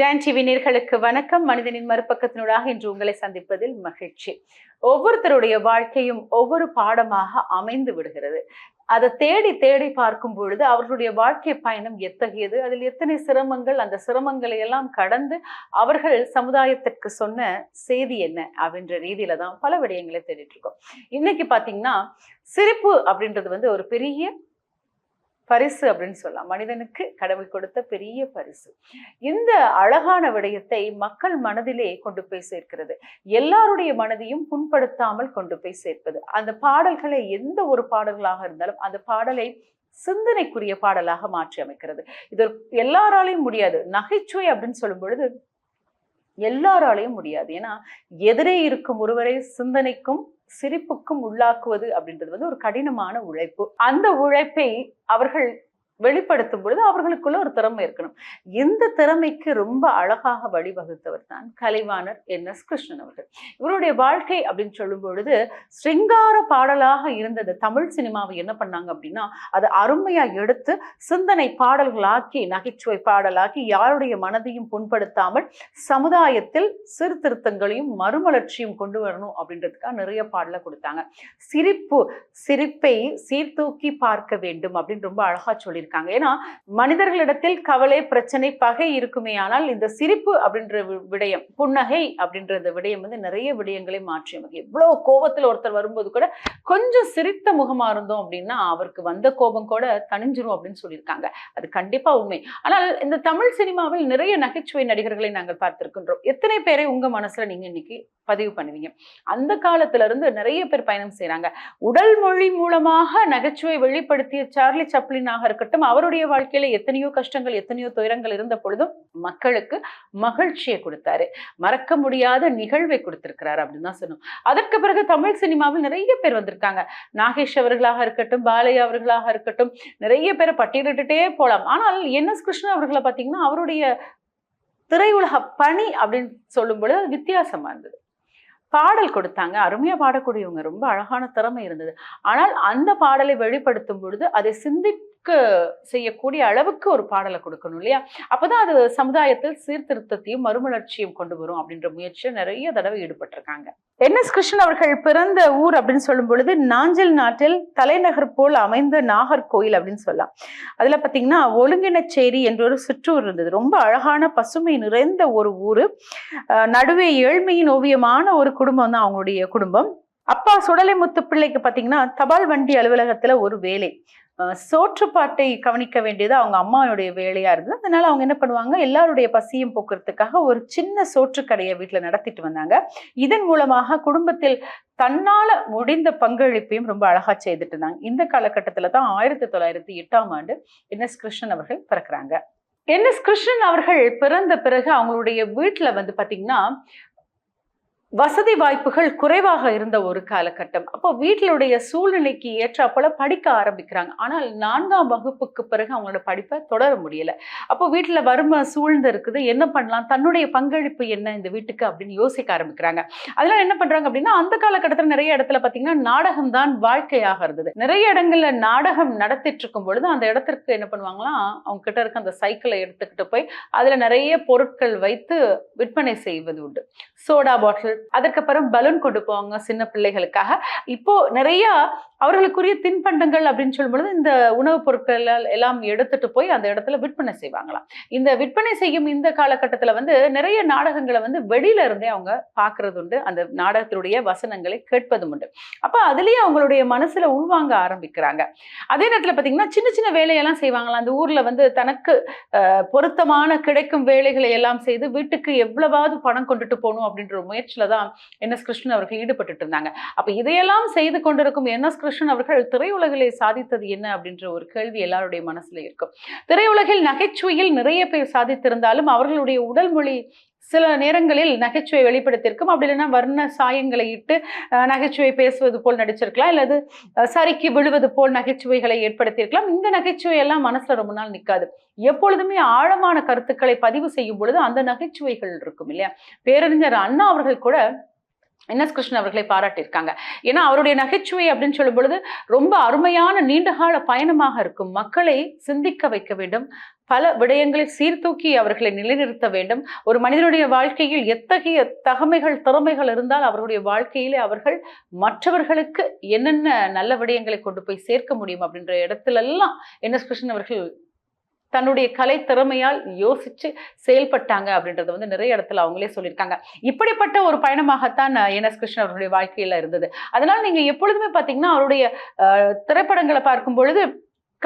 Don TV நேர்களுக்கு வணக்கம். மனிதனின் மறுபக்கத்தினூடாக இன்று உங்களை சந்திப்பதில் மகிழ்ச்சி. ஒவ்வொருத்தருடைய வாழ்க்கையும் ஒவ்வொரு பாடமாக அமைந்து விடுகிறது. அதை தேடி தேடி பார்க்கும் பொழுது அவர்களுடைய வாழ்க்கை பயணம் எத்தகையது? அதில் எத்தனை சிரமங்கள்? அந்த சிரமங்களை எல்லாம் கடந்து அவர்கள் சமுதாயத்திற்கு சொன்ன செய்தி என்ன? அப்படின்ற ரீதியில தான் பல விடயங்களை தேடிட்டு இருக்கோம். இன்னைக்கு பாத்தீங்கன்னா சிரிப்பு அப்படின்றது வந்து ஒரு பெரிய பரிசு அப்படின்னு சொல்லலாம். மனிதனுக்கு கடவுள் கொடுத்த பெரிய பரிசு. இந்த அழகான விடயத்தை மக்கள் மனதிலே கொண்டு போய் சேர்க்கிறது. எல்லாருடைய மனதையும் புண்படுத்தாமல் கொண்டு போய் சேர்ப்பது. அந்த பாடல்களை எந்த ஒரு பாடல்களாக இருந்தாலும் அந்த பாடலை சிந்தனைக்குரிய பாடலாக மாற்றி அமைக்கிறது. இது எல்லாராலையும் முடியாது. நகைச்சுவை அப்படின்னு சொல்லும் பொழுது எல்லாராலையும் முடியாது. ஏன்னா எதிரே இருக்கும் ஒருவரை சிந்தனைக்கும் சிரிப்புக்கும் உள்ளாக்குவது அப்படின்றது வந்து ஒரு கடினமான உழைப்பு. அந்த உழைப்பை அவர்கள் வெளிப்படுத்தும் பொழுது அவர்களுக்குள்ள ஒரு திறமை இருக்கணும். இந்த திறமைக்கு ரொம்ப அழகாக வழிவகுத்தவர் தான் கலைவாணர் என். எஸ். கிருஷ்ணன் அவர்கள். இவருடைய வாழ்க்கை அப்படின்னு சொல்லும் பொழுது ஸ்ரிங்கார பாடலாக இருந்தது தமிழ் சினிமாவை என்ன பண்ணாங்க அப்படின்னா அது அருமையா எடுத்து சிந்தனை பாடல்களாக்கி நகைச்சுவை பாடலாக்கி யாருடைய மனதையும் புண்படுத்தாமல் சமுதாயத்தில் சீர்திருத்தங்களையும் மறுமலர்ச்சியும் கொண்டு வரணும் அப்படின்றதுக்காக நிறைய பாடலை கொடுத்தாங்க. சிரிப்பு சிரிப்பை சீர்தூக்கி பார்க்க வேண்டும் அப்படின்னு ரொம்ப அழகா சொல்லியிருக்காங்க ஏன்னா மனிதர்களிடத்தில் கவலை பிரச்சனை பகை இருக்குமே ஆனால் இந்த சிரிப்பு அப்படின்ற விடயம் புன்னகை அப்படின்ற இந்த விடயம் வந்து நிறைய விடயங்களை மாற்றி அமைக்கும் எவ்வளவு கோபத்துல ஒருத்தர் வரும்போது கூட கொஞ்சம் சிரித்த முகமா இருந்தோம் அப்படின்னா அவருக்கு வந்த கோபம் கூட தணிஞ்சிரும் அப்படின்னு சொல்லியிருக்காங்க. அது கண்டிப்பா உண்மை. ஆனால் இந்த தமிழ் சினிமாவில் நிறைய நகைச்சுவை நடிகர்களை நாங்கள் பார்த்திருக்கின்றோம். எத்தனை பேரை உங்க மனசுல நீங்க இன்னைக்கு பதிவு பண்ணுவீங்க? அந்த காலத்துல இருந்து நிறைய பேர் பயணம் செய்கிறாங்க உடல் மொழி மூலமாக நகைச்சுவை வெளிப்படுத்திய சார்லி சப்ளினாக இருக்கட்டும் அவருடைய வாழ்க்கையில எத்தனையோ கஷ்டங்கள் எத்தனையோ துயரங்கள் இருந்த பொழுதும் மக்களுக்கு மகிழ்ச்சியை கொடுத்தாரு. மறக்க முடியாத நிகழ்வை கொடுத்திருக்கிறாரு அப்படின்னு தான் சொல்லணும். அதற்கு பிறகு தமிழ் சினிமாவில் நிறைய பேர் வந்திருக்காங்க. நாகேஷ் அவர்களாக இருக்கட்டும் பாலையா அவர்களாக இருக்கட்டும் நிறைய பேரை பட்டியலிட்டுட்டே போகலாம் ஆனால் என் எஸ் கிருஷ்ணன் அவர்களை பார்த்தீங்கன்னா அவருடைய திரையுலக பணி அப்படின்னு சொல்லும் பொழுது அது வித்தியாசமா இருந்தது. பாடல் கொடுத்தாங்க. அருமையா பாடக்கூடியவங்க. ரொம்ப அழகான திறமை இருந்தது. ஆனால் அந்த பாடலை வெளிப்படுத்தும் பொழுது அதை சிந்திக்க செய்யக்கூடிய அளவுக்கு ஒரு பாடலை கொடுக்கணும் இல்லையா? அப்பதான் அது சமுதாயத்தில் சீர்திருத்தத்தையும் மறுமலர்ச்சியும் கொண்டு வரும் அப்படின்ற முயற்சியில் நிறைய தடவை ஈடுபட்டிருக்காங்க. என் எஸ் கிருஷ்ணன் அவர்கள் பிறந்த ஊர் அப்படின்னு சொல்லும் பொழுது நாஞ்சில் நாட்டில் தலைநகர் போல் அமைந்த நாகர்கோயில் அப்படின்னு சொல்லலாம். அதுல பாத்தீங்கன்னா ஒழுங்கினச்சேரி என்ற ஒரு சிற்றூர் இருந்தது. ரொம்ப அழகான பசுமை நிறைந்த ஒரு ஊரு. நடுவே ஏழ்மையின் ஓவியமான ஒரு குடும்பம் தான் அவங்களுடைய குடும்பம். அப்பா சுடலை முத்து பிள்ளைக்கு பாத்தீங்கன்னா தபால் வண்டி அலுவலகத்துல ஒரு வேலை. சோற்றுப்பாட்டை கவனிக்க வேண்டியது அவங்க அம்மாவுடைய வேலையா இருந்தது. அதனால அவங்க என்ன பண்ணுவாங்க? எல்லாருடைய பசியும் போக்குறதுக்காக ஒரு சின்ன சோற்று கடையை வீட்டில் நடத்திட்டு வந்தாங்க. இதன் மூலமாக குடும்பத்தில் தன்னால முடிந்த பங்களிப்பையும் ரொம்ப அழகா செய்துட்டு இருந்தாங்க. இந்த காலகட்டத்துல தான் ஆயிரத்தி தொள்ளாயிரத்தி எட்டாம் ஆண்டு என். எஸ். கிருஷ்ணன் அவர்கள் பிறக்குறாங்க. என். எஸ். கிருஷ்ணன் அவர்கள் பிறந்த பிறகு அவங்களுடைய வீட்டுல வந்து பாத்தீங்கன்னா வசதி வாய்ப்புகள் குறைவாக இருந்த ஒரு காலகட்டம். அப்போ வீட்டிலுடைய சூழ்நிலைக்கு ஏற்றாப்போல படிக்க ஆரம்பிக்கிறாங்க. ஆனால் நான்காம் வகுப்புக்கு பிறகு அவங்களோட படிப்பை தொடர முடியல. அப்போ வீட்டில் வறுமை சூழ்ந்து இருக்குது. என்ன பண்ணலாம்? தன்னுடைய பங்களிப்பு என்ன இந்த வீட்டுக்கு அப்படின்னு யோசிக்க ஆரம்பிக்கிறாங்க. அதெல்லாம் என்ன பண்றாங்க அப்படின்னா அந்த காலகட்டத்தில் நிறைய இடத்துல பார்த்தீங்கன்னா நாடகம் தான் வாழ்க்கையாக இருந்தது. நிறைய இடங்கள்ல நாடகம் நடத்திட்டு இருக்கும் பொழுது அந்த இடத்திற்கு என்ன பண்ணுவாங்களாம் அவங்க கிட்ட இருக்க அந்த சைக்கிளை எடுத்துக்கிட்டு போய் அதில் நிறைய பொருட்கள் வைத்து விற்பனை செய்வது உண்டு. சோடா பாட்டில் அதற்கப்புறம் பலூன் கொண்டு போவாங்க சின்ன பிள்ளைகளுக்காக. இப்போ நிறைய அவர்களுக்குரிய தின்பண்டங்கள் அப்படின்னு சொல்லும்பொழுது இந்த உணவுப் பொருட்கள் எல்லாம் எடுத்துட்டு போய் அந்த இடத்துல விற்பனை செய்வாங்களாம். இந்த விற்பனை செய்யும் இந்த காலகட்டத்துல வந்து நிறைய நாடகங்களை வந்து வெளியில இருந்தே அவங்க பார்க்கறது உண்டு. அந்த நாடகத்தினுடைய வசனங்களை கேட்பதும் உண்டு. அப்ப அதுலேயே அவங்களுடைய மனசுல உள்வாங்க ஆரம்பிக்கிறாங்க. அதே நேரத்துல பார்த்தீங்கன்னா சின்ன சின்ன வேலையெல்லாம் செய்வாங்களாம். அந்த ஊர்ல வந்து தனக்கு பொருத்தமான கிடைக்கும் வேலைகளை எல்லாம் செய்து வீட்டுக்கு எவ்வளவாவது பணம் கொண்டுட்டு போகணும் அப்படின்ற ஒரு முயற்சியில தான் என் எஸ் கிருஷ்ணன் அவர்கள் ஈடுபட்டுட்டு இருந்தாங்க அப்ப இதையெல்லாம் செய்து கொண்டிருக்கும் என் எஸ் கிருஷ்ணன் அவர்கள் திரையுலகிலே சாதித்தது என்ன அப்படின்ற ஒரு கேள்வி எல்லாருடைய மனசுல இருக்கும். திரையுலகில் நகைச்சுவையில் நிறைய பேர் சாதித்திருந்தாலும் அவர்களுடைய உடல் மொழி சில நேரங்களில் நகைச்சுவை வெளிப்படுத்தியிருக்கும். அப்படி இல்லைன்னா வர்ண சாயங்களை இட்டு நகைச்சுவை பேசுவது போல் நடிச்சிருக்கலாம். அல்லது சரிக்கு விழுவது போல் நகைச்சுவைகளை ஏற்படுத்தியிருக்கலாம். இந்த நகைச்சுவை எல்லாம் மனசுல ரொம்ப நாள் நிற்காது எப்பொழுதுமே ஆழமான கருத்துக்களை பதிவு செய்யும் பொழுது அந்த நகைச்சுவைகள் இருக்கும் இல்லையா? பேரறிஞர் அண்ணா அவர்கள் கூட என் எஸ் கிருஷ்ணன் அவர்களை பாராட்டியிருக்காங்க. ஏன்னா அவருடைய நகைச்சுவை அப்படின்னு சொல்லும் பொழுது ரொம்ப அருமையான நீண்டகால பயணமாக இருக்கும். மக்களை சிந்திக்க வைக்க வேண்டும். பல விடயங்களை சீர்தூக்கி அவர்களை நிலைநிறுத்த வேண்டும். ஒரு மனிதனுடைய வாழ்க்கையில் எத்தகைய தகமைகள் திறமைகள் இருந்தால் அவர்களுடைய வாழ்க்கையிலே அவர்கள் மற்றவர்களுக்கு என்னென்ன நல்ல விடயங்களை கொண்டு போய் சேர்க்க முடியும் அப்படின்ற இடத்துலெல்லாம் என் எஸ் கிருஷ்ணன் அவர்கள் தன்னுடைய கலை திறமையால் யோசிச்சு செயல்பட்டாங்க அப்படின்றத வந்து நிறைய இடத்துல அவங்களே சொல்லியிருக்காங்க. இப்படிப்பட்ட ஒரு பயணமாகத்தான் என் எஸ் கிருஷ்ணன் அவருடைய வாழ்க்கையில இருந்தது. அதனால நீங்க எப்பொழுதுமே பாத்தீங்கன்னா அவருடைய திரைப்படங்களை பார்க்கும் பொழுது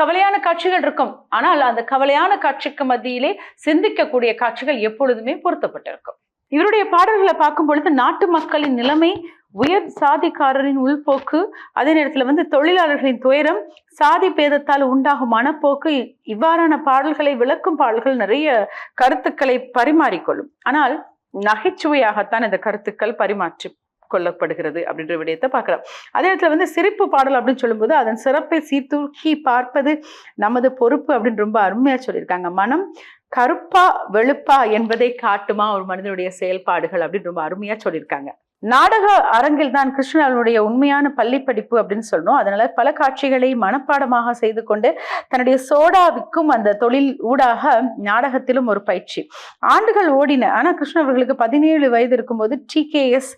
கவலையான காட்சிகள் இருக்கும். ஆனால் அந்த கவலையான காட்சிக்கு மத்தியிலே சிந்திக்கக்கூடிய காட்சிகள் எப்பொழுதுமே பொருத்தப்பட்டிருக்கும். இவருடைய பாடல்களை பார்க்கும் பொழுது நாட்டு மக்களின் நிலைமை உயர் சாதிக்காரரின் உள்போக்கு அதே நேரத்தில் வந்து தொழிலாளர்களின் துயரம் சாதி பேதத்தால் உண்டாகும் மனப்போக்கு இவ்வாறான பாடல்களை விளக்கும் பாடல்கள் நிறைய கருத்துக்களை பரிமாறிக்கொள்ளும். ஆனால் நகைச்சுவையாகத்தான் இந்த கருத்துக்கள் பரிமாற்றி கொள்ளப்படுகிறது அப்படின்ற விடயத்தை பார்க்குறோம் அதே இடத்துல வந்து சிரிப்பு பாடல் அப்படின்னு சொல்லும்போது அதன் சிறப்பை சீர்தூக்கி பார்ப்பது நமது பொறுப்பு அப்படின்னு ரொம்ப அருமையாக சொல்லியிருக்காங்க. மனம் கருப்பா வெளுப்பா என்பதை காட்டுமா ஒரு மனிதனுடைய செயல்பாடுகள் அப்படின்னு ரொம்ப அருமையாக சொல்லியிருக்காங்க. நாடக அரங்கில் தான் கிருஷ்ணனுடைய உண்மையான பள்ளி படிப்பு அப்படின்னு சொல்லணும். அதனால பல காட்சிகளை மனப்பாடமாக செய்து கொண்டு தன்னுடைய சோடாவிக்கும் அந்த தொழில் ஊடாக நாடகத்திலும் ஒரு பயிற்சி. ஆண்டுகள் ஓடின. ஆனால் கிருஷ்ணன் அவர்களுக்கு பதினேழு வயது இருக்கும்போது டிகேஎஸ்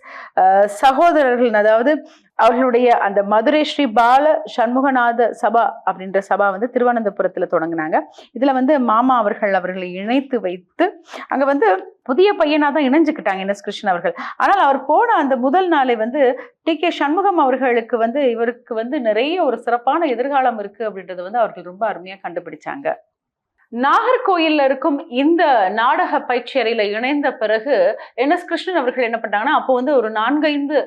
சகோதரர்கள் அதாவது அவர்களுடைய அந்த மதுரை ஸ்ரீ பால சண்முகநாத சபா அப்படின்ற சபா வந்து திருவனந்தபுரத்துல தொடங்கினாங்க. இதுல வந்து மாமா அவர்கள் அவர்களை இணைத்து வைத்து அங்க வந்து புதிய பையனா தான் இணைஞ்சுக்கிட்டாங்க என் எஸ் கிருஷ்ணன் அவர்கள். ஆனால் அவர் போன அந்த முதல் நாளை வந்து டி கே சண்முகம் அவர்களுக்கு வந்து இவருக்கு வந்து நிறைய ஒரு சிறப்பான எதிர்காலம் இருக்கு அப்படின்றத வந்து அவர்கள் ரொம்ப அருமையா கண்டுபிடிச்சாங்க. நாகர்கோயில்ல இருக்கும் இந்த நாடக பயிற்சி அறையில இணைந்த பிறகு என் எஸ் கிருஷ்ணன் அவர்கள் என்ன பண்ணாங்கன்னா அப்போ வந்து ஒரு நான்கைந்து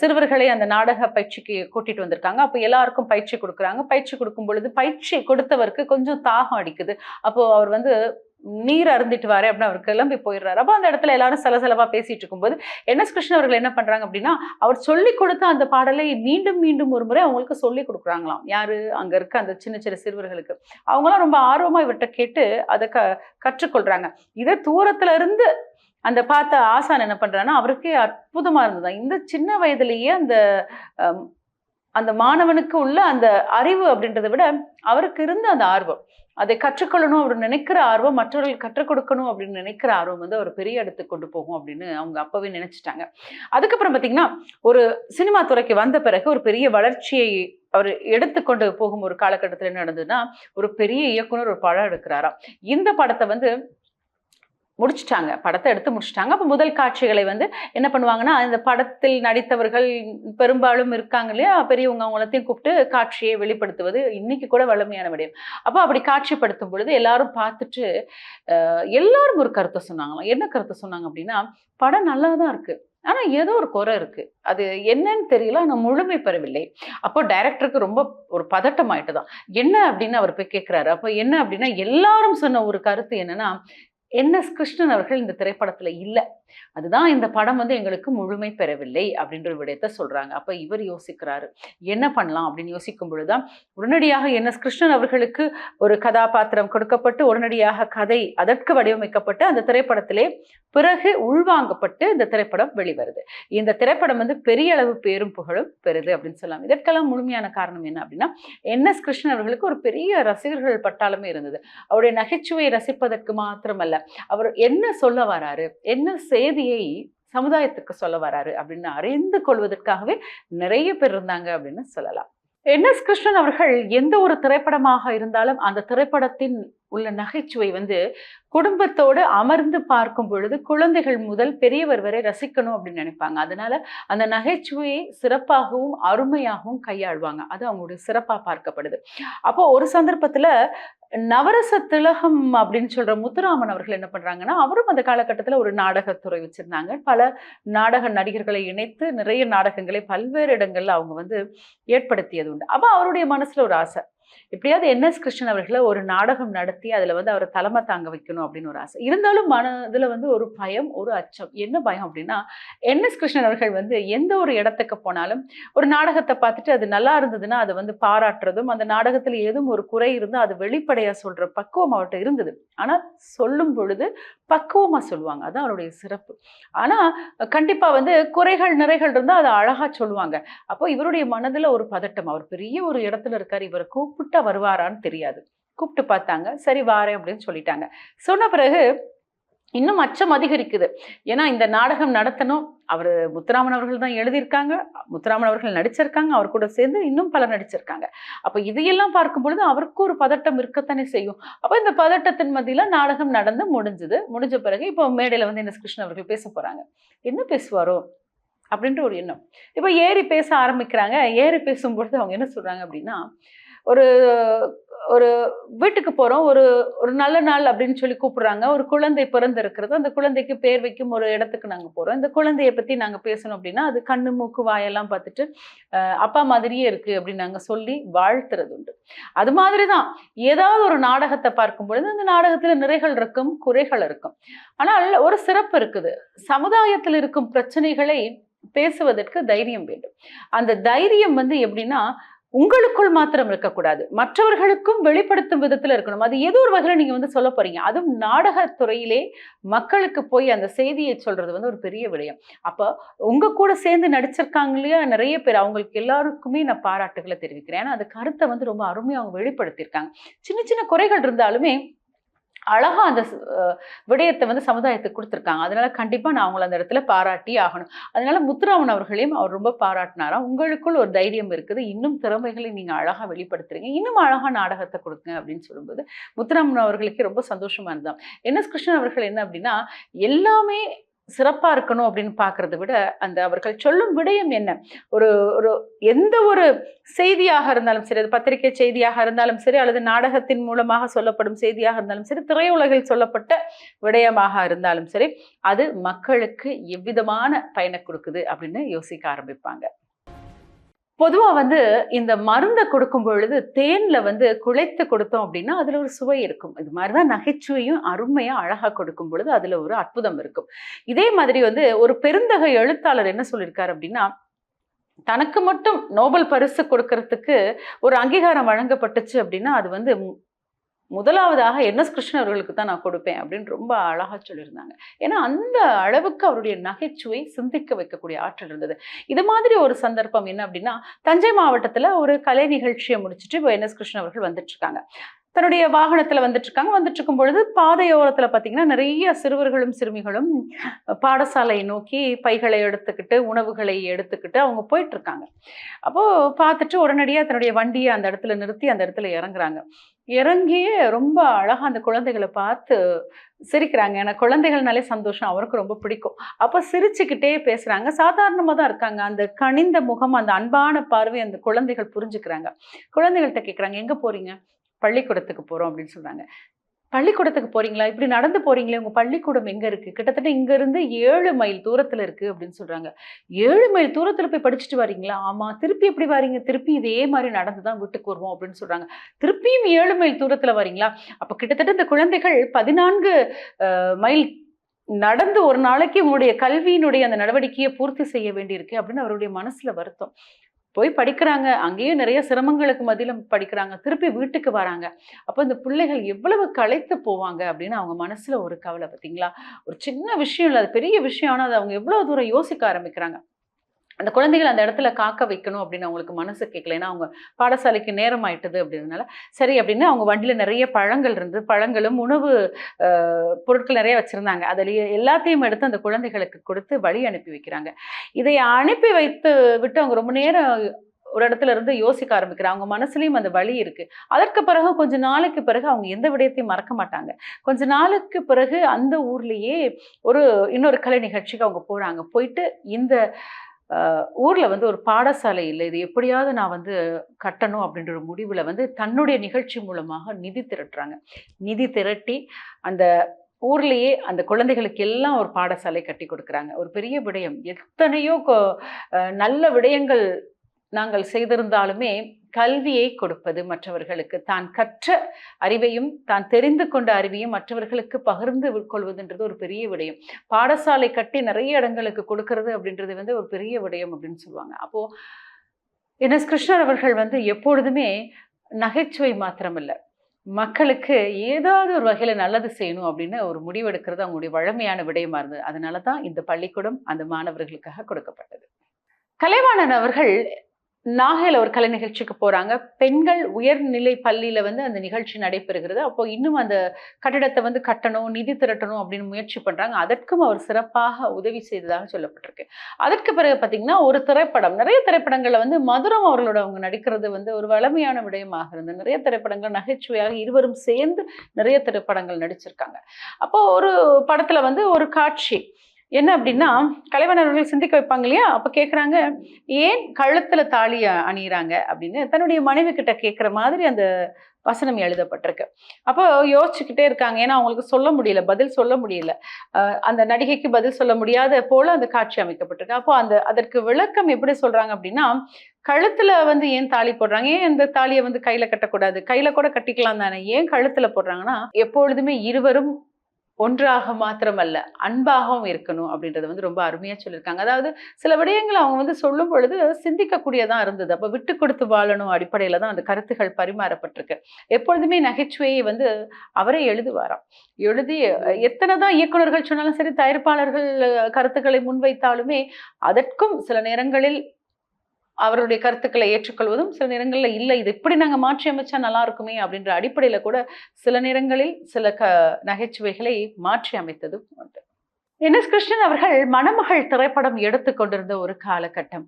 சிறுவர்களை அந்த நாடக பயிற்சிக்கு கூட்டிட்டு வந்திருக்காங்க. அப்போ எல்லாருக்கும் பயிற்சி கொடுக்குறாங்க. பயிற்சி கொடுக்கும் பொழுது பயிற்சி கொடுத்தவருக்கு கொஞ்சம் தாகம் அடிக்குது. அப்போ அவர் வந்து நீர் அருந்திட்டு வாரு அப்படின்னு அவர் கிளம்பி போயிடுறாரு. அப்போ அந்த இடத்துல எல்லாரும் சலசலவா பேசிட்டு இருக்கும்போது என் எஸ் கிருஷ்ணன் அவர்கள் என்ன பண்றாங்க அப்படின்னா அவர் சொல்லி கொடுத்த அந்த பாடலை மீண்டும் மீண்டும் ஒரு முறை அவங்களுக்கு சொல்லி கொடுக்குறாங்களாம். யாரு? அங்க இருக்க அந்த சின்ன சின்ன சிறுவர்களுக்கு. அவங்களாம் ரொம்ப ஆர்வமா இவர்கிட்ட கேட்டு அதை க கற்றுக்கொள்றாங்க. இதை தூரத்துல இருந்து அந்த பார்த்த ஆசான் என்ன பண்ணுறான்னா அவருக்கே அற்புதமா இருந்ததுதான் இந்த சின்ன வயதிலேயே அந்த அந்த மாணவனுக்கு உள்ள அந்த அறிவு அப்படின்றத விட அவருக்கு இருந்த அந்த ஆர்வம். அதை கற்றுக்கொள்ளணும் அப்படின்னு நினைக்கிற ஆர்வம் மற்றவர்கள் கற்றுக் கொடுக்கணும் அப்படின்னு நினைக்கிற ஆர்வம் வந்து அவர் பெரிய இடத்துக்கு கொண்டு போகும் அப்படின்னு அவங்க அப்பவே நினைச்சிட்டாங்க. அதுக்கப்புறம் பார்த்தீங்கன்னா ஒரு சினிமா துறைக்கு வந்த பிறகு ஒரு பெரிய வளர்ச்சியை அவர் எடுத்துக்கொண்டு போகும் ஒரு காலகட்டத்தில் என்ன நடந்ததுன்னா ஒரு பெரிய இயக்குனர் ஒரு படம் எடுக்கிறாராம். இந்த படத்தை வந்து முடிச்சிட்டாங்க. படத்தை எடுத்து முடிச்சிட்டாங்க. அப்போ முதல் காட்சிகளை வந்து என்ன பண்ணுவாங்கன்னா இந்த படத்தில் நடித்தவர்கள் பெரும்பாலும் இருக்காங்க இல்லையா? பெரியவங்க அவங்களத்தையும் கூப்பிட்டு காட்சியை வெளிப்படுத்துவது இன்னைக்கு கூட வலிமையான விடயம். அப்போ அப்படி காட்சிப்படுத்தும் பொழுது எல்லாரும் பார்த்துட்டு எல்லாரும் ஒரு கருத்தை சொன்னாங்களாம் என்ன கருத்தை சொன்னாங்க அப்படின்னா படம் நல்லா தான் இருக்கு. ஆனால் ஏதோ ஒரு குறை இருக்குது அது என்னன்னு தெரியல. ஆனால் முழுமை பெறவில்லை. அப்போ டைரக்டருக்கு ரொம்ப ஒரு பதட்டம் ஆயிட்டுதான். என்ன அப்படின்னு அவர் போய் கேட்குறாரு அப்போ என்ன அப்படின்னா எல்லாரும் சொன்ன ஒரு கருத்து என்னன்னா என் எஸ் கிருஷ்ணன் அவர்கள் இந்த திரைப்படத்தில் இல்லை. அதுதான் இந்த படம் வந்து எங்களுக்கு முழுமை பெறவில்லை அப்படின்ற ஒரு விடயத்தை சொல்கிறாங்க அப்போ இவர் யோசிக்கிறாரு. என்ன பண்ணலாம் அப்படின்னு யோசிக்கும் பொழுதுதான் உடனடியாக என் எஸ் கிருஷ்ணன் அவர்களுக்கு ஒரு கதாபாத்திரம் கொடுக்கப்பட்டு உடனடியாக கதை அதற்கு வடிவமைக்கப்பட்டு அந்த திரைப்படத்திலே பிறகு உள்வாங்கப்பட்டு இந்த திரைப்படம் வெளிவருது. இந்த திரைப்படம் வந்து பெரிய அளவு பேரும் புகழும் பெறுது அப்படின்னு சொல்லலாம். இதற்கெல்லாம் முழுமையான காரணம் என்ன அப்படின்னா என் எஸ் கிருஷ்ணன் அவர்களுக்கு ஒரு பெரிய ரசிகர்கள் பட்டாளமே இருந்தது. அவருடைய நகைச்சுவையை ரசிப்பதற்கு மாத்திரமல்ல. அவர் என்ன சொல்ல வராரு? என்ன செய்தியை சமுதாயத்துக்கு சொல்ல வராரு? அப்படின்னு அறிந்து கொள்வதற்காகவே நிறைய பேர் இருந்தாங்க அப்படின்னு சொல்லலாம். என் எஸ் கிருஷ்ணன் அவர்கள் எந்த ஒரு திரைப்படமாக இருந்தாலும் அந்த திரைப்படத்தின் உள்ள நகைச்சுவை வந்து குடும்பத்தோடு அமர்ந்து பார்க்கும் பொழுது குழந்தைகள் முதல் பெரியவர் வரை ரசிக்கணும் அப்படின்னு நினைப்பாங்க. அதனால அந்த நகைச்சுவையை சிறப்பாகவும் அருமையாகவும் கையாள்வாங்க. அது அவங்களுடைய சிறப்பா பார்க்கப்படுது. அப்போ ஒரு சந்தர்ப்பத்துல நவரச திலகம் அப்படின்னு சொல்ற முத்துராமன் அவர்கள் என்ன பண்றாங்கன்னா அவரும் அந்த காலகட்டத்தில் ஒரு நாடகத்துறை வச்சிருந்தாங்க. பல நாடக நடிகர்களை இணைத்து நிறைய நாடகங்களை பல்வேறு இடங்கள்ல அவங்க வந்து ஏற்படுத்தியது உண்டு. அப்போ அவருடைய மனசுல ஒரு ஆசை. எப்படியாவது என் எஸ் கிருஷ்ணன் அவர்களை ஒரு நாடகம் நடத்தி அதில் வந்து அவரை தலைமை தாங்க வைக்கணும் அப்படின்னு ஒரு ஆசை. இருந்தாலும் மனதில் வந்து ஒரு பயம் ஒரு அச்சம். என்ன பயம் அப்படின்னா என் எஸ் கிருஷ்ணன் அவர்கள் வந்து எந்த ஒரு இடத்துக்கு போனாலும் ஒரு நாடகத்தை பார்த்துட்டு அது நல்லா இருந்ததுன்னா அதை வந்து பாராட்டுறதும் அந்த நாடகத்தில் ஏதும் ஒரு குறை இருந்தால் அது வெளிப்படையாக சொல்ற பக்குவம் அவர்கிட்ட இருந்தது. ஆனா சொல்லும் பொழுது பக்குவமா சொல்லுவாங்க. அதுதான் அவருடைய சிறப்பு. ஆனா கண்டிப்பா வந்து குறைகள் நிறைகள் இருந்தால் அதை அழகா சொல்லுவாங்க. அப்போ இவருடைய மனதுல ஒரு பதட்டம். அவர் பெரிய ஒரு இடத்துல இருக்காரு. இவரை கூப்பிட்டு வருவாரான்னு தெரியாது. கூப்பிட்டு பார்த்தாங்க. சரி வாரேன் அப்படின்னு சொல்லிட்டாங்க. சொன்ன பிறகு இன்னும் அச்சம் அதிகரிக்குது. ஏன்னா இந்த நாடகம் நடத்தணும். அவர் முத்துராமன் அவர்கள் தான் எழுதியிருக்காங்க. முத்துராமன் அவர்கள் நடிச்சிருக்காங்க. அவர் கூட சேர்ந்து இன்னும் பலர் நடிச்சிருக்காங்க. அப்போ இதையெல்லாம் பார்க்கும் பொழுது அவருக்கும் ஒரு பதட்டம் இருக்கத்தானே செய்யும். அப்போ இந்த பதட்டத்தின் மத்தியில் நாடகம் நடந்து முடிஞ்சுது. முடிஞ்ச பிறகு இப்போ மேடையில் வந்து என் கிருஷ்ணன் அவர்கள் பேச போகிறாங்க என்ன பேசுவாரோ? அப்படின்ற ஒரு எண்ணம். இப்போ ஏறி பேச ஆரம்பிக்கிறாங்க. ஏறி பேசும்பொழுது அவங்க என்ன சொல்றாங்க அப்படின்னா ஒரு ஒரு வீட்டுக்கு போகிறோம் ஒரு ஒரு நல்ல நாள் அப்படின்னு சொல்லி கூப்பிடுறாங்க. ஒரு குழந்தை பிறந்து இருக்கிறது அந்த குழந்தைக்கு பேர் வைக்கும் ஒரு இடத்துக்கு நாங்கள் போகிறோம் இந்த குழந்தையை பற்றி நாங்கள் பேசணும் அப்படின்னா அது கண்ணு மூக்கு வாயெல்லாம் பார்த்துட்டு அப்பா மாதிரியே இருக்குது அப்படின்னு நாங்கள் சொல்லி வாழ்த்துறது உண்டு அது மாதிரி தான் ஏதாவது ஒரு நாடகத்தை பார்க்கும் பொழுது அந்த நாடகத்தில் நிறைகள் இருக்கும் குறைகள் இருக்கும். ஆனால் ஒரு சிறப்பு இருக்குது. சமுதாயத்தில் இருக்கும் பிரச்சனைகளை பேசுவதற்கு தைரியம் வேண்டும். அந்த தைரியம் வந்து எப்படின்னா உங்களுக்குள் மாத்திரம் இருக்கக்கூடாது. மற்றவர்களுக்கும் வெளிப்படுத்தும் விதத்தில் இருக்கணும். அது ஏதோ ஒரு வகையில் நீங்கள் வந்து சொல்ல போறீங்க? அதுவும் நாடகத்துறையிலே மக்களுக்கு போய் அந்த செய்தியை சொல்றது வந்து ஒரு பெரிய விடயம். அப்போ உங்க கூட சேர்ந்து நடிச்சிருக்காங்க இல்லையா? நிறைய பேர் அவங்களுக்கு எல்லாருக்குமே நான் பாராட்டுகளை தெரிவிக்கிறேன். ஏன்னா அந்த கருத்தை வந்து ரொம்ப அருமையாக அவங்க வெளிப்படுத்தியிருக்காங்க. சின்ன சின்ன குறைகள் இருந்தாலுமே அழகாக அந்த விடயத்தை வந்து சமுதாயத்துக்கு கொடுத்துருக்காங்க. அதனால கண்டிப்பாக நான் அவங்கள அந்த இடத்துல பாராட்டி ஆகணும். அதனால முத்துராமன் அவர்களையும் அவர் ரொம்ப பாராட்டினாராம் உங்களுக்குள் ஒரு தைரியம் இருக்குது. இன்னும் திறமைகளை நீங்கள் அழகாக வெளிப்படுத்துறீங்க. இன்னும் அழகாக நாடகத்தை கொடுங்க அப்படின்னு சொல்லும்போது முத்துராமன் அவர்களுக்கு ரொம்ப சந்தோஷமாக இருந்தான் என் எஸ் கிருஷ்ணன் அவர்கள் என்ன அப்படின்னா எல்லாமே சிறப்பாக இருக்கணும் அப்படின்னு பார்க்கறத விட அந்த அவர்கள் சொல்லும் விடயம் என்ன? ஒரு ஒரு எந்த ஒரு செய்தியாக இருந்தாலும் சரி அது பத்திரிகை செய்தியாக இருந்தாலும் சரி அல்லது நாடகத்தின் மூலமாக சொல்லப்படும் செய்தியாக இருந்தாலும் சரி திரையுலகில் சொல்லப்பட்ட விடயமாக இருந்தாலும் சரி அது மக்களுக்கு எவ்விதமான பயனை கொடுக்குது அப்படின்னு யோசிக்க ஆரம்பிப்பாங்க. பொதுவாக வந்து இந்த மருந்தை கொடுக்கும் பொழுது தேனில் வந்து குழைத்து கொடுத்தோம் அப்படின்னா அதில் ஒரு சுவை இருக்கும். இது மாதிரி தான் நகைச்சுவையும் அருமையாக அழகாக கொடுக்கும் பொழுது அதில் ஒரு அற்புதம் இருக்கும். இதே மாதிரி வந்து ஒரு பெருந்தகை எழுத்தாளர் என்ன சொல்லியிருக்காரு அப்படின்னா தனக்கு மட்டும் நோபல் பரிசு கொடுக்கறதுக்கு ஒரு அங்கீகாரம் வழங்கப்பட்டுச்சு அப்படின்னா அது வந்து முதலாவதாக என்எஸ் கிருஷ்ணன் அவர்களுக்கு தான் நான் கொடுப்பேன் அப்படின்னு ரொம்ப அழகாக சொல்லியிருந்தாங்க. ஏன்னா அந்த அளவுக்கு அவருடைய நகைச்சுவை சிந்திக்க வைக்கக்கூடிய ஆற்றல் இருந்தது. இது மாதிரி ஒரு சந்தர்ப்பம் என்ன அப்படின்னா தஞ்சை மாவட்டத்தில் ஒரு கலை நிகழ்ச்சியை முடிச்சுட்டு இப்போ என்எஸ் கிருஷ்ணன் அவர்கள் வந்துட்டு இருக்காங்க. தன்னுடைய வாகனத்தில் வந்துட்டு இருக்காங்க வந்துட்டு இருக்கும் பொழுது பாதையோரத்தில் பார்த்தீங்கன்னா நிறைய சிறுவர்களும் சிறுமிகளும் பாடசாலையை நோக்கி பைகளை எடுத்துக்கிட்டு உணவுகளை எடுத்துக்கிட்டு அவங்க போயிட்டு இருக்காங்க அப்போது பார்த்துட்டு உடனடியாக தன்னுடைய வண்டியை அந்த இடத்துல நிறுத்தி அந்த இடத்துல இறங்குறாங்க. இறங்கியே ரொம்ப அழகாக அந்த குழந்தைகளை பார்த்து சிரிக்கிறாங்க. ஏன்னா குழந்தைகள்னாலே சந்தோஷம் அவருக்கு ரொம்ப பிடிக்கும். அப்போ சிரிச்சுக்கிட்டே பேசுகிறாங்க சாதாரணமாக தான் இருக்காங்க. அந்த கனிந்த முகம் அந்த அன்பான பார்வை அந்த குழந்தைகள் புரிஞ்சுக்கிறாங்க. குழந்தைகள்கிட்ட கேட்குறாங்க எங்கே போகிறீங்க பள்ளிக்கூடத்துக்கு போகிறோம் அப்படின்னு சொல்கிறாங்க பள்ளிக்கூடத்துக்கு போகிறீங்களா இப்படி நடந்து போகிறீங்களே உங்கள் பள்ளிக்கூடம் எங்கே இருக்குது கிட்டத்தட்ட இங்கேருந்து ஏழு மைல் தூரத்தில் இருக்குது அப்படின்னு சொல்கிறாங்க ஏழு மைல் தூரத்தில் போய் படிச்சுட்டு வரீங்களா? ஆமாம் திருப்பி எப்படி வரீங்க? திருப்பி இதே மாதிரி நடந்து தான் வீட்டுக்கு வருவோம் அப்படின்னு சொல்கிறாங்க திருப்பியும் ஏழு மைல் தூரத்தில் வரீங்களா? அப்போ கிட்டத்தட்ட இந்த குழந்தைகள் பதினான்கு மைல் நடந்து ஒரு நாளைக்கு உங்களுடைய கல்வியினுடைய அந்த நடவடிக்கையை பூர்த்தி செய்ய வேண்டியிருக்கு அப்படின்னு அவருடைய மனசில் வருத்தம். போய் படிக்கிறாங்க. அங்கேயும் நிறைய சிரமங்களுக்கு மத்தியில படிக்கிறாங்க. திருப்பி வீட்டுக்கு வராங்க. அப்போ இந்த பிள்ளைகள் எவ்வளவு களைத்து போவாங்க அப்படின்னு அவங்க மனசில் ஒரு கவலை பார்த்தீங்களா ஒரு சின்ன விஷயம் இல்லை அது பெரிய விஷயம். ஆனால் அது அவங்க எவ்வளோ தூரம் யோசிக்க ஆரம்பிக்கிறாங்க. அந்த குழந்தைகள் அந்த இடத்துல காக்க வைக்கணும் அப்படின்னு அவங்களுக்கு மனசு கேட்கல. ஏன்னா அவங்க பாடசாலைக்கு நேரம் ஆயிட்டது அப்படின்றதுனால சரி அப்படின்னு அவங்க வண்டியில் நிறைய பழங்கள் இருந்து பழங்களும் உணவு பொருட்கள் நிறைய வச்சுருந்தாங்க. அதில் எல்லாத்தையும் எடுத்து அந்த குழந்தைகளுக்கு கொடுத்து வழி அனுப்பி வைக்கிறாங்க. இதை அனுப்பி வைத்து விட்டு அவங்க ரொம்ப நேரம் ஒரு இடத்துல இருந்து யோசிக்க ஆரம்பிக்கிறாங்க. அவங்க மனசுலையும் அந்த வழி இருக்கு. அதற்கு பிறகு கொஞ்ச நாளைக்கு பிறகு அவங்க எந்த விடயத்தையும் மறக்க மாட்டாங்க. கொஞ்ச நாளுக்கு பிறகு அந்த ஊர்லேயே ஒரு இன்னொரு கலை நிகழ்ச்சிக்கு அவங்க போகிறாங்க போயிட்டு இந்த ஊரில் வந்து ஒரு பாடசாலை இல்லை. இது எப்படியாவது நான் வந்து கட்டணும் அப்படின்ற ஒரு முடிவில் வந்து தன்னுடைய நிகழ்ச்சி மூலமாக நிதி திரட்டுறாங்க. நிதி திரட்டி அந்த ஊர்லேயே அந்த குழந்தைகளுக்கு எல்லாம் ஒரு பாடசாலை கட்டி கொடுக்குறாங்க. ஒரு பெரிய விடயம். எத்தனையோ கொ- நல்ல விடயங்கள் நாங்கள் செய்திருந்தாலுமே கல்வியை கொடுப்பது மற்றவர்களுக்கு தான் கற்ற அறிவையும் தான் தெரிந்து கொண்ட அறிவையும் மற்றவர்களுக்கு பகிர்ந்து கொள்வதுன்றது ஒரு பெரிய விடயம். பாடசாலை கட்டி நிறைய இடங்களுக்கு கொடுக்கறது அப்படின்றது வந்து ஒரு பெரிய விடயம் அப்படின்னு சொல்லுவாங்க. அப்போ என் எஸ் கிருஷ்ணர் அவர்கள் வந்து எப்பொழுதுமே நகைச்சுவை மாத்திரமல்ல. மக்களுக்கு ஏதாவது ஒரு வகையில் நல்லது செய்யணும் அப்படின்னு ஒரு முடிவெடுக்கிறது அவங்களுடைய வழமையான விடயமா இருந்தது. அதனால தான் இந்த பள்ளிக்கூடம் அந்த மாணவர்களுக்காக கொடுக்கப்பட்டது. கலைவாணன் அவர்கள் நாகையில் ஒரு கலை நிகழ்ச்சிக்கு போகிறாங்க பெண்கள் உயர்நிலை பள்ளியில் வந்து அந்த நிகழ்ச்சி நடைபெறுகிறது. அப்போ இன்னும் அந்த கட்டிடத்தை வந்து கட்டணும் நிதி திரட்டணும் அப்படின்னு முயற்சி பண்ணுறாங்க அதற்கும் அவர் சிறப்பாக உதவி செய்ததாக சொல்லப்பட்டிருக்கு. அதற்கு பிறகு பார்த்தீங்கன்னா ஒரு திரைப்படம். நிறைய திரைப்படங்களில் வந்து மதுரம் அவர்களோட அவங்க நடிக்கிறது வந்து ஒரு வளமையான விடயமாக இருந்தது. நிறைய திரைப்படங்கள் நகைச்சுவையாக இருவரும் சேர்ந்து நிறைய திரைப்படங்கள் நடிச்சிருக்காங்க. அப்போது ஒரு படத்தில் வந்து ஒரு காட்சி. என்ன அப்படின்னா கலைவன் அவர்கள் சிந்திக்க வைப்பாங்க இல்லையா? அப்போ கேட்குறாங்க ஏன் கழுத்தில் தாலியை அணியிறாங்க? அப்படின்னு தன்னுடைய மனைவி கிட்ட கேட்குற மாதிரி அந்த வசனம் எழுதப்பட்டிருக்கு. அப்போ யோசிச்சுக்கிட்டே இருக்காங்க. ஏன்னா அவங்களுக்கு சொல்ல முடியல பதில் சொல்ல முடியல. அந்த நடிகைக்கு பதில் சொல்ல முடியாத போல அந்த காட்சி அமைக்கப்பட்டிருக்கு. அப்போ அந்த அதற்கு விளக்கம் எப்படி சொல்றாங்க அப்படின்னா கழுத்துல வந்து ஏன் தாலி போடுறாங்க? ஏன் இந்த தாலியை வந்து கையில கட்டக்கூடாது? கையில கூட கட்டிக்கலாம் தானே? ஏன் கழுத்துல போடுறாங்கன்னா எப்பொழுதுமே இருவரும் ஒன்றாக மாத்திரமல்ல அன்பாகவும் இருக்கணும் அப்படின்றத வந்து ரொம்ப அருமையா சொல்லியிருக்காங்க. அதாவது சில விடயங்கள் அவங்க வந்து சொல்லும் பொழுது சிந்திக்கக்கூடியதா இருந்தது. அப்ப விட்டு கொடுத்து வாழணும் அடிப்படையில தான் அந்த கருத்துகள் பரிமாறப்பட்டிருக்கு. எப்பொழுதுமே நகைச்சுவையை வந்து அவரே எழுதுவாராம். எழுதி எத்தனை தான் இயக்குனர்கள் சொன்னாலும் சரி தயாரிப்பாளர்கள் கருத்துக்களை முன்வைத்தாலுமே அதற்கும் சில நேரங்களில் அவருடைய கருத்துக்களை ஏற்றுக்கொள்வதும் சில நேரங்களில் இல்லை இது இப்படி நாங்கள் மாற்றி அமைச்சா நல்லா இருக்குமே அப்படின்ற அடிப்படையில் கூட சில நேரங்களில் சில க நகைச்சுவைகளை மாற்றி அமைத்ததும் உண்டு. என் எஸ் கிருஷ்ணன் அவர்கள் மணமகள் திரைப்படம் எடுத்துக்கொண்டிருந்த ஒரு காலகட்டம்.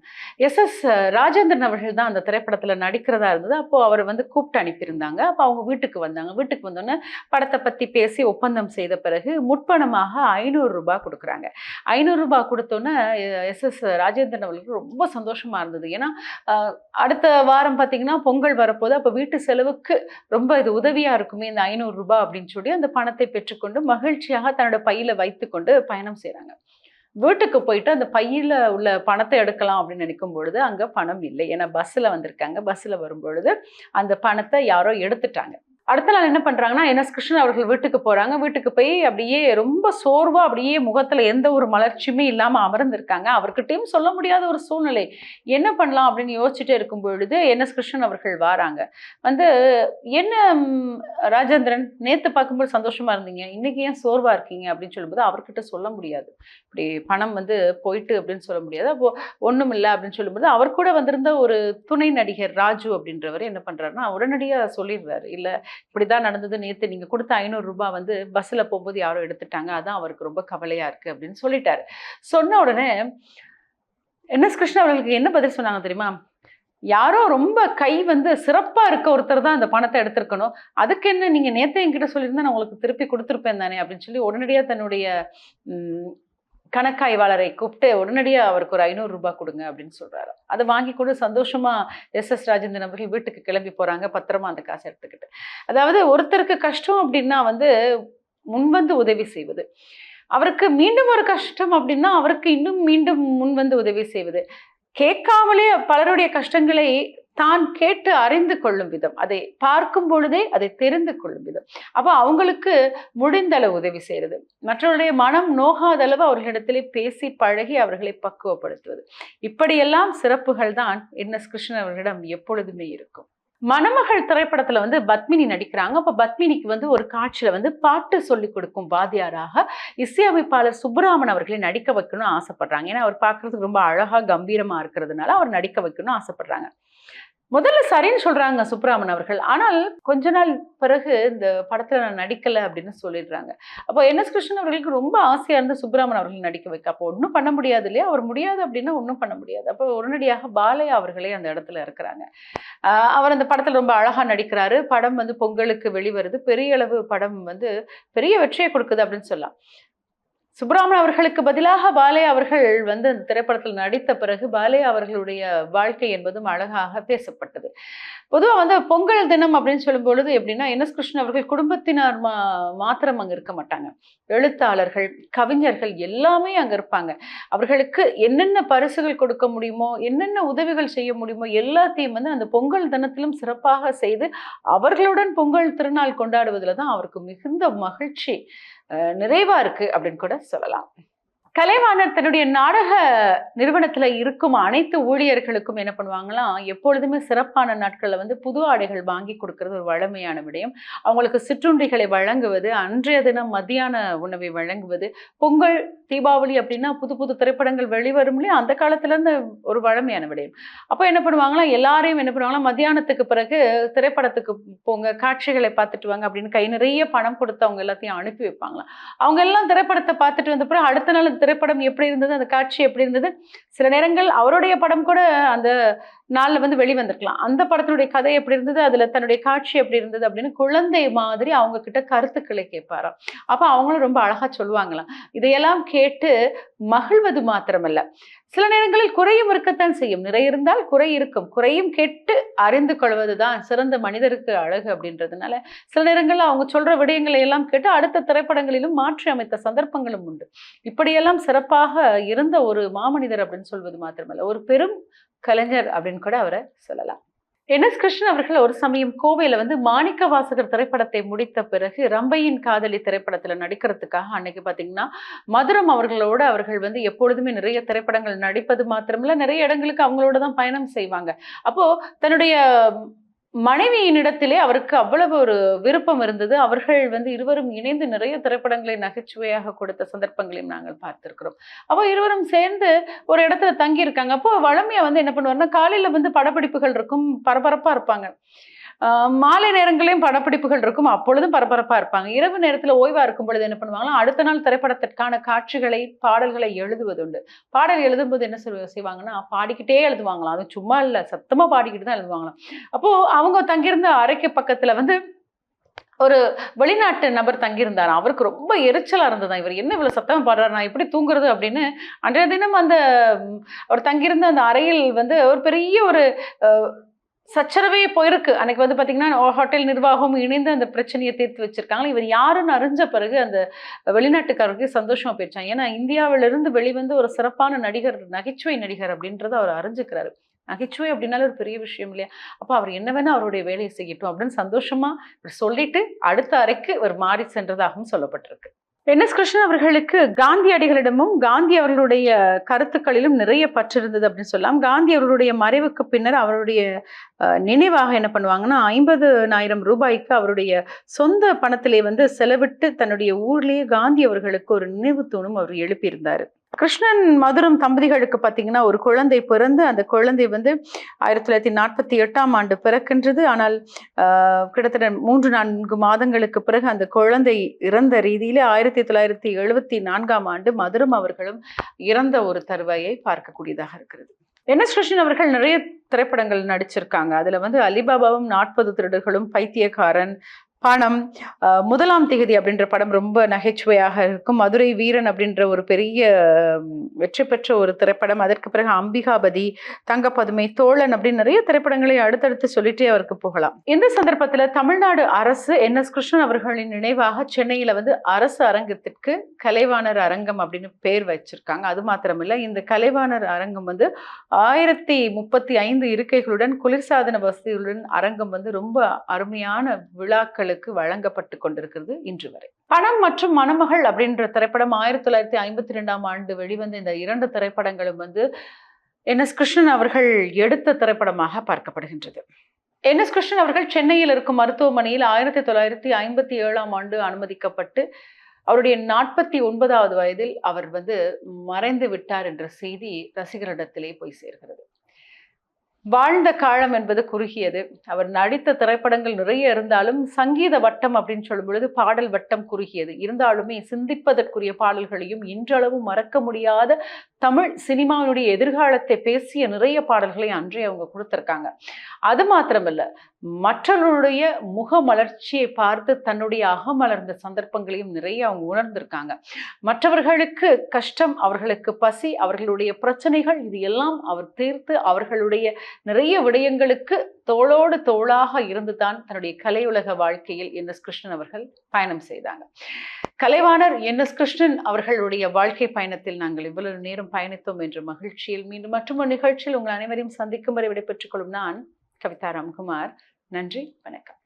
எஸ் எஸ் ராஜேந்திரன் அவர்கள் தான் அந்த திரைப்படத்தில் நடிக்கிறதா இருந்தது. அப்போது அவர் வந்து கூப்பிட்டு அனுப்பியிருந்தாங்க. அப்போ அவங்க வீட்டுக்கு வந்தாங்க. வீட்டுக்கு வந்தோன்னே படத்தை பற்றி பேசி ஒப்பந்தம் செய்த பிறகு முற்பணமாக ஐநூறு ரூபாய் கொடுக்குறாங்க. ஐநூறுரூபா கொடுத்தோன்னே எஸ் எஸ் ராஜேந்திரன் அவர்களுக்கு ரொம்ப சந்தோஷமாக இருந்தது. ஏன்னா அடுத்த வாரம் பார்த்தீங்கன்னா பொங்கல் வரப்போது அப்போ வீட்டு செலவுக்கு ரொம்ப இது உதவியாக இருக்குமே இந்த ஐநூறு ரூபாய் அப்படின்னு சொல்லி அந்த பணத்தை பெற்றுக்கொண்டு மகிழ்ச்சியாக தன்னோட பையில் வைத்துக்கொண்டு பயணம் செய்கிறாங்க வீட்டுக்கு போயிட்டு அந்த பையில் உள்ள பணத்தை எடுக்கலாம் அப்படின்னு நினைக்கும் பொழுது அங்கே பணம் இல்லை. ஏன்னா பஸ்ஸில் வந்திருக்காங்க. பஸ்ஸில் வரும் பொழுது அந்த பணத்தை யாரோ எடுத்துட்டாங்க. அடுத்த நாள் என்ன பண்ணுறாங்கன்னா என் எஸ் கிருஷ்ணன் அவர்கள் வீட்டுக்கு போகிறாங்க வீட்டுக்கு போய் அப்படியே ரொம்ப சோர்வாக அப்படியே முகத்தில் எந்த ஒரு மலர்ச்சியுமே இல்லாமல் அமர்ந்திருக்காங்க. அவர்கிட்டையும் சொல்ல முடியாத ஒரு சூழ்நிலை. என்ன பண்ணலாம் அப்படின்னு யோசிச்சுட்டே இருக்கும் பொழுது என் எஸ் கிருஷ்ணன் அவர்கள் வாராங்க. வந்து என்ன ராஜேந்திரன் நேற்று பார்க்கும்போது சந்தோஷமாக இருந்தீங்க. இன்னைக்கு ஏன் சோர்வாக இருக்கீங்க? அப்படின்னு சொல்லும்போது அவர்கிட்ட சொல்ல முடியாது. இப்படி பணம் வந்து போயிட்டு அப்படின்னு சொல்ல முடியாது. அப்போ ஒன்றும் இல்லை அப்படின்னு சொல்லும்போது அவர் கூட வந்திருந்த ஒரு துணை நடிகர் ராஜு அப்படின்றவர் என்ன பண்ணுறாருன்னா உடனடியாக சொல்லிடுறாரு இல்லை இப்படிதான் நடந்தது. நேற்று நீங்கள் கொடுத்த ஐநூறு ரூபாய் வந்து பஸ்ஸில் போகும்போது யாரோ எடுத்துட்டாங்க. அதான் அவருக்கு ரொம்ப கவலையாக இருக்குது அப்படின்னு சொல்லிட்டாரு. சொன்ன உடனே என் எஸ் கிருஷ்ணன் அவர்களுக்கு என்ன பதில் சொன்னாங்க தெரியுமா? யாரோ ரொம்ப கை வந்து சிறப்பாக இருக்க ஒருத்தர் தான் அந்த பணத்தை எடுத்திருக்கணும். அதுக்கு என்ன நீங்கள் நேற்று என்கிட்ட சொல்லியிருந்தா நான் உங்களுக்கு திருப்பி கொடுத்துருப்பேன் தானே அப்படின்னு சொல்லி உடனடியாக தன்னுடைய கணக்காய்வாளரை கூப்பிட்டு உடனடியாக அவருக்கு ஒரு ஐநூறு ரூபாய் கொடுங்க அப்படின்னு சொல்கிறாரு அதை வாங்கி கொண்டு சந்தோஷமாக எஸ் எஸ் ராஜேந்திரன் அவர்கள் வீட்டுக்கு கிளம்பி போகிறாங்க பத்திரமா அந்த காசை எடுத்துக்கிட்டு. அதாவது ஒருத்தருக்கு கஷ்டம் அப்படின்னா வந்து முன்வந்து உதவி செய்வது. அவருக்கு மீண்டும் ஒரு கஷ்டம் அப்படின்னா அவருக்கு இன்னும் மீண்டும் முன்வந்து உதவி செய்வது. கேட்காமலே பலருடைய கஷ்டங்களை தான் கேட்டு அறிந்து கொள்ளும் விதம். அதை பார்க்கும் பொழுதே அதை தெரிந்து கொள்ளும் விதம். அப்போ அவங்களுக்கு முடிந்த அளவு உதவி செய்யறது. மற்றவருடைய மனம் நோகாத அளவு அவர்களிடத்திலே பேசி பழகி அவர்களை பக்குவப்படுத்துவது. இப்படியெல்லாம் சிறப்புகள் தான் என் எஸ் கிருஷ்ணன் அவர்களிடம் எப்பொழுதுமே இருக்கும். மணமகள் திரைப்படத்துல வந்து பத்மினி நடிக்கிறாங்க. அப்ப பத்மினிக்கு வந்து ஒரு காட்சியில வந்து பாட்டு சொல்லி கொடுக்கும் வாத்தியாராக இசையமைப்பாளர் சுப்பிராமன் அவர்களை நடிக்க வைக்கணும்னு ஆசைப்படுறாங்க. ஏன்னா அவர் பார்க்கறதுக்கு ரொம்ப அழகா கம்பீரமா இருக்கிறதுனால அவர் நடிக்க வைக்கணும்னு ஆசைப்படுறாங்க. முதல்ல சரின்னு சொல்றாங்க சுப்ராமன் அவர்கள். ஆனால் கொஞ்ச நாள் பிறகு இந்த படத்துல நான் நடிக்கல அப்படின்னு சொல்லிடுறாங்க. அப்போ என் எஸ் கிருஷ்ணன் அவர்களுக்கு ரொம்ப ஆசையா இருந்து சுப்ராமன் அவர்கள் நடிக்க வைக்க. அப்போ ஒன்றும் பண்ண முடியாது இல்லையா? அவர் முடியாது அப்படின்னா ஒன்றும் பண்ண முடியாது. அப்போ உடனடியாக பாலையா அவர்களே அந்த இடத்துல இருக்கிறாங்க. அவர் அந்த படத்துல ரொம்ப அழகா நடிக்கிறாரு. படம் வந்து பொங்கலுக்கு வெளிவருது. பெரிய அளவு படம் வந்து பெரிய வெற்றியை கொடுக்குது அப்படின்னு சொல்லலாம். சுப்பிரமணியன் அவர்களுக்கு பதிலாக பாலே அவர்கள் வந்து அந்த திரைப்படத்தில் நடித்த பிறகு பாலே அவர்களுடைய வாழ்க்கை என்பதும் அழகாக பேசப்பட்டது. பொதுவாக வந்து பொங்கல் தினம் அப்படின்னு சொல்லும் பொழுது எப்படின்னா என் எஸ் கிருஷ்ணன் அவர்கள் குடும்பத்தினர் மா மாத்திரம் அங்கே இருக்க மாட்டாங்க. எழுத்தாளர்கள் கவிஞர்கள் எல்லாமே அங்கே இருப்பாங்க. அவர்களுக்கு என்னென்ன பரிசுகள் கொடுக்க முடியுமோ என்னென்ன உதவிகள் செய்ய முடியுமோ எல்லாத்தையும் வந்து அந்த பொங்கல் தினத்திலும் சிறப்பாக செய்து அவர்களுடன் பொங்கல் திருநாள் கொண்டாடுவதில் தான் அவருக்கு மிகுந்த மகிழ்ச்சி நிறைவாக இருக்குது அப்படின்னு கூட சொல்லலாம். கலைவாணர் தன்னுடைய நாடக நிறுவனத்துல இருக்கும் அனைத்து ஊழியர்களுக்கும் என்ன பண்ணுவாங்களாம் எப்பொழுதுமே சிறப்பான நாட்களில் வந்து புது ஆடைகள் வாங்கி கொடுக்கறது ஒரு வழமையான விடயம். அவங்களுக்கு சிற்றுண்டிகளை வழங்குவது அன்றைய தினம் மத்தியான உணவை வழங்குவது பொங்கல் தீபாவளி அப்படின்னா புது புது திரைப்படங்கள் வெளிவரும் இல்லையா? அந்த காலத்துலேருந்து ஒரு வழமையான விடயம். அப்போ என்ன பண்ணுவாங்களா எல்லாரையும் என்ன பண்ணுவாங்களா மத்தியானத்துக்கு பிறகு திரைப்படத்துக்கு போங்க காட்சிகளை பார்த்துட்டு வாங்க அப்படின்னு கை நிறைய பணம் கொடுத்து அவங்க எல்லாத்தையும் அனுப்பி வைப்பாங்களாம். அவங்க எல்லாம் திரைப்படத்தை பார்த்துட்டு வந்த பிறகு அடுத்த நாள் திரைப்படம் எப்படி இருந்தது அந்த காட்சி எப்படி இருந்தது? சில நேரங்கள் அவருடைய படம் கூட அந்த நாளில் வந்து வெளிவந்திருக்கலாம். அந்த படத்தினுடைய கதை எப்படி இருந்தது? அதில் தன்னுடைய காட்சி எப்படி இருந்தது? அப்படின்னு குழந்தை மாதிரி அவங்க கிட்ட கருத்துக்களை கேட்பாராம். அப்போ அவங்களும் ரொம்ப அழகாக சொல்லுவாங்களாம். இதையெல்லாம் கேட்டு மகிழ்வது மாத்திரமல்ல. சில நேரங்களில் குறையும் இருக்கத்தான் செய்யும். நிறைய இருந்தால் குறை இருக்கும். குறையும் கேட்டு அறிந்து கொள்வதுதான் சிறந்த மனிதருக்கு அழகு அப்படின்றதுனால சில நேரங்களில் அவங்க சொல்ற விடயங்களை எல்லாம் கேட்டு அடுத்த திரைப்படங்களிலும் மாற்றி அமைத்த சந்தர்ப்பங்களும் உண்டு. இப்படியெல்லாம் சிறப்பாக இருந்த ஒரு மாமனிதர் அப்படின்னு சொல்வது மாத்திரமல்ல. ஒரு பெரும் கலைஞர் அப்படின்னு கூட அவரை சொல்லலாம். என் எஸ் கிருஷ்ணன் அவர்கள் ஒரு சமயம் கோவையில வந்து மாணிக்க வாசகர் திரைப்படத்தை முடித்த பிறகு ரம்பையின் காதலி திரைப்படத்துல நடிக்கிறதுக்காக அன்னைக்கு பாத்தீங்கன்னா மதுரம் அவர்களோட அவர்கள் வந்து எப்பொழுதுமே நிறைய திரைப்படங்கள் நடிப்பது மாத்திரமில்ல நிறைய இடங்களுக்கு அவங்களோட தான் பயணம் செய்வாங்க. அப்போ தன்னுடைய மனைவியினிடத்திலே அவருக்கு அவ்வளவு ஒரு விருப்பம் இருந்தது. அவர்கள் வந்து இருவரும் இணைந்து நிறைய திரைப்படங்களை நகைச்சுவையாக கொடுத்த சந்தர்ப்பங்களையும் நாங்கள் பார்த்திருக்கிறோம். அப்போ இருவரும் சேர்ந்து ஒரு இடத்துல தங்கி இருக்காங்க அப்போ வளமையா வந்து என்ன பண்ணுவாருன்னா காலையில வந்து படப்பிடிப்புகள் இருக்கும் பரபரப்பா இருப்பாங்க. மாலை நேரங்களையும் படப்பிடிப்புகள் இருக்கும். அப்பொழுதும் பரபரப்பாக இருப்பாங்க. இரவு நேரத்தில் ஓய்வாக இருக்கும் பொழுது என்ன பண்ணுவாங்கன்னா அடுத்த நாள் திரைப்படத்திற்கான காட்சிகளை பாடல்களை எழுதுவதுண்டு. பாடல் எழுதும்போது என்ன சொல்ல செய்வாங்கன்னா பாடிக்கிட்டே எழுதுவாங்களாம். அது சும்மா இல்லை சத்தமாக பாடிக்கிட்டு தான் எழுதுவாங்களாம். அப்போது அவங்க தங்கியிருந்த அறைக்கு பக்கத்தில் வந்து ஒரு வெளிநாட்டு நபர் தங்கியிருந்தார். அவருக்கு ரொம்ப எரிச்சலாக இருந்ததா இவர் என்ன இவ்வளோ சத்தம் பாடுறாரு? நான் எப்படி தூங்குறது அப்படின்னு அன்றைய தினம் அந்த அவர் தங்கியிருந்த அந்த அறையில் வந்து ஒரு பெரிய ஒரு சச்சரவே போயிருக்கு. அன்னைக்கு வந்து பார்த்தீங்கன்னா ஹோட்டல் நிர்வாகம் இணைந்து அந்த பிரச்சனையை தீர்த்து வச்சிருக்காங்க இவர் யாருன்னு அறிஞ்ச பிறகு அந்த வெளிநாட்டுக்காரருக்கு சந்தோஷமா போயிடுச்சாங்க ஏன்னா இந்தியாவிலிருந்து வெளிவந்து ஒரு சிறப்பான நடிகர் நகைச்சுவை நடிகர் அப்படின்றத அவர் அறிஞ்சுக்கிறாரு. நகைச்சுவை அப்படின்னாலும் ஒரு பெரிய விஷயம் இல்லையா? அப்போ அவர் என்ன வேணால் அவருடைய வேலையை செய்யட்டும் அப்படின்னு சந்தோஷமா இவர் சொல்லிட்டு அடுத்த அறைக்கு இவர் மாறி சென்றதாகவும் சொல்லப்பட்டிருக்கு. என் எஸ் கிருஷ்ணன் அவர்களுக்கு காந்தியடிகளிடமும் காந்தி அவர்களுடைய கருத்துக்களிலும் நிறைய பற்று இருந்தது அப்படின்னு சொல்லலாம். காந்தி அவர்களுடைய மறைவுக்கு பின்னர் அவருடைய நினைவாக என்ன பண்ணுவாங்கன்னா ஐம்பது ஆயிரம் ரூபாய்க்கு அவருடைய சொந்த பணத்திலே வந்து செலவிட்டு தன்னுடைய ஊர்லேயே காந்தி அவர்களுக்கு ஒரு நினைவு தூணும் அவர் எழுப்பியிருந்தார். கிருஷ்ணன் மதுரம் தம்பதிகளுக்கு பார்த்தீங்கன்னா ஒரு குழந்தை பிறந்து அந்த குழந்தை வந்து ஆயிரத்தி தொள்ளாயிரத்தி நாற்பத்தி எட்டாம் ஆண்டு பிறக்கின்றது. ஆனால் ஆஹ், கிட்டத்தட்ட மூன்று நான்கு மாதங்களுக்கு பிறகு அந்த குழந்தை இறந்த ரீதியிலே ஆயிரத்தி தொள்ளாயிரத்தி எழுபத்தி நான்காம் ஆண்டு மதுரம் அவர்களும் இறந்த ஒரு தருவாயை பார்க்கக்கூடியதாக இருக்கிறது. என் எஸ் கிருஷ்ணன் அவர்கள் நிறைய திரைப்படங்கள் நடிச்சிருக்காங்க. அதுல வந்து அலிபாபாவும் நாற்பது திருடர்களும் பைத்தியக்காரன் பணம் முதலாம் திகதி அப்படின்ற படம் ரொம்ப நகைச்சுவையாக இருக்கும். மதுரை வீரன் அப்படின்ற ஒரு பெரிய வெற்றி பெற்ற ஒரு திரைப்படம். அதற்கு பிறகு அம்பிகாபதி தங்கப்பதுமை தோழன் அப்படின்னு நிறைய திரைப்படங்களை அடுத்தடுத்து சொல்லிட்டே அவருக்கு போகலாம். இந்த சந்தர்ப்பத்தில் தமிழ்நாடு அரசு என். எஸ். கிருஷ்ணன் அவர்களின் நினைவாக சென்னையில் வந்து அரசு அரங்கத்திற்கு கலைவாணர் அரங்கம் அப்படின்னு பேர் வச்சிருக்காங்க. அது மாத்திரமில்லை இந்த கலைவாணர் அரங்கம் வந்து ஆயிரத்தி முப்பத்தி ஐந்து இருக்கைகளுடன் குளிர்சாதன வசதிகளுடன் அரங்கம் வந்து ரொம்ப அருமையான பெண்களுக்கு வழங்கப்பட்டு கொண்டிருக்கிறது இன்று வரை. பணம் மற்றும் மணமகள் அப்படின்ற திரைப்படம் ஆயிரத்தி தொள்ளாயிரத்தி ஐம்பத்தி ரெண்டாம் ஆண்டு வெளிவந்த இந்த இரண்டு திரைப்படங்களும் வந்து என். எஸ். கிருஷ்ணன் அவர்கள் எடுத்த திரைப்படமாக பார்க்கப்படுகின்றது. என். எஸ். கிருஷ்ணன் அவர்கள் சென்னையில் இருக்கும் மருத்துவமனையில் ஆயிரத்தி தொள்ளாயிரத்தி ஐம்பத்தி ஏழாம் ஆண்டு அனுமதிக்கப்பட்டு அவருடைய நாற்பத்தி ஒன்பதாவது வயதில் அவர் வந்து மறைந்து விட்டார் என்ற செய்தி ரசிகரிடத்திலே போய் சேர்கிறது. வாழ்ந்த காலம் என்பது குறுகியது. அவர் நடித்த திரைப்படங்கள் நிறைய இருந்தாலும் சங்கீத வட்டம் அப்படின்னு சொல்லும் பொழுது பாடல் வட்டம் குறுகியது. இருந்தாலுமே சிந்திப்பதற்குரிய பாடல்களையும் இன்றளவும் மறக்க முடியாத தமிழ் சினிமாவினுடைய எதிர்காலத்தை பேசிய நிறைய பாடல்களை அன்றே அவங்க கொடுத்துருக்காங்க. அது மாத்திரமல்ல மற்றவர்களுடைய முக மலர்ச்சியை பார்த்து தன்னுடைய அகமலர்ந்த சந்தர்ப்பங்களையும் நிறைய அவங்க உணர்ந்திருக்காங்க. மற்றவர்களுக்கு கஷ்டம் அவர்களுக்கு பசி அவர்களுடைய பிரச்சனைகள் இது எல்லாம் அவர் தீர்த்து அவர்களுடைய நிறைய விடயங்களுக்கு தோளோடு தோளாக இருந்துதான் தன்னுடைய கலையுலக வாழ்க்கையில் என் எஸ் கிருஷ்ணன் அவர்கள் பயணம் செய்தாங்க. கலைவாணர் என் எஸ் கிருஷ்ணன் அவர்களுடைய வாழ்க்கை பயணத்தில் நாங்கள் இவ்வளவு நேரம் பயணித்தோம் என்ற மகிழ்ச்சியில் மீண்டும் மற்றொரு நிகழ்ச்சியில் உங்கள் அனைவரையும் சந்திக்கும் வரை விடைபெற்றுக் கொள்ளும் நான் கவிதா ராம்குமார். நன்றி வணக்கம்.